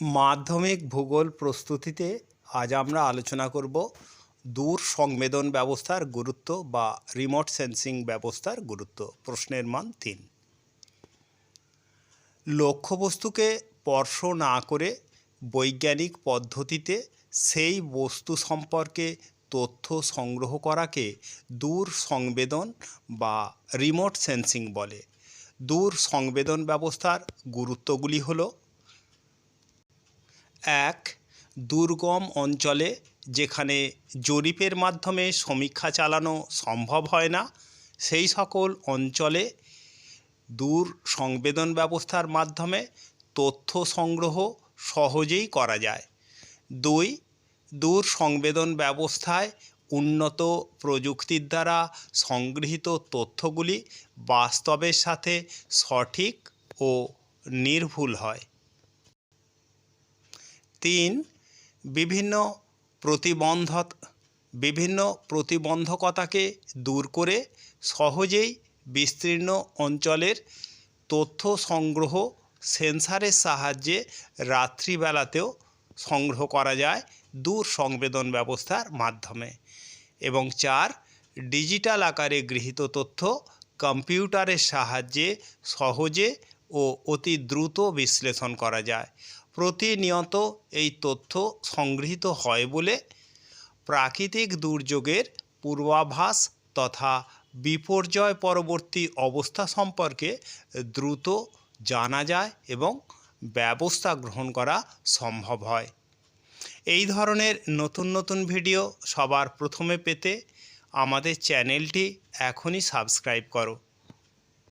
মাধ্যমিক ভূগোল প্রস্তুতিতে আজ আমরা আলোচনা করব দূর সংবেদন ব্যবস্থার গুরুত্ব বা রিমোট সেন্সিং ব্যবস্থার গুরুত্ব, প্রশ্নের মান তিন। লক্ষ্যবস্তুকে স্পর্শ না করে বৈজ্ঞানিক পদ্ধতিতে সেই বস্তু সম্পর্কে তথ্য সংগ্রহ করাকে দূর সংবেদন বা রিমোট সেন্সিং বলে। দূর সংবেদন ব্যবস্থার গুরুত্বগুলি হলো এক দুর্গম অঞ্চলে যেখানে জরিপের মাধ্যমে সমীক্ষা চালানো সম্ভব হয় না, সেই সকল অঞ্চলে দূর সংবেদন ব্যবস্থার মাধ্যমে তথ্য সংগ্রহ সহজেই করা যায়। দুই, দূর সংবেদন ব্যবস্থায় উন্নত প্রযুক্তির দ্বারা সংগৃহীত তথ্যগুলি বাস্তবের সাথে সঠিক ও নির্ভুল হয়। তিন, বিভিন্ন প্রতিবন্ধক বিভিন্ন প্রতিবন্ধকতাকে দূর করে সহজেই বিস্তীর্ণ অঞ্চলের তথ্য সংগ্রহ সেন্সারের সাহায্যে রাত্রিবেলাতেও সংগ্রহ করা যায় দূর সংবেদন ব্যবস্থার মাধ্যমে। এবং চার, ডিজিটাল আকারে গৃহীত তথ্য কম্পিউটারের সাহায্যে সহজে ও অতি দ্রুত বিশ্লেষণ করা যায়। প্রতিনিয়ত এই তথ্য সংগৃহীত হয় বলে প্রাকৃতিক দুর্যোগের পূর্বাভাস তথা বিপর্যয় পরবর্তী অবস্থা সম্পর্কে দ্রুত জানা যায় এবং ব্যবস্থা গ্রহণ করা সম্ভব হয়। এই ধরনের নতুন নতুন ভিডিও সবার প্রথমে পেতে আমাদের চ্যানেলটি এখনই সাবস্ক্রাইব করো।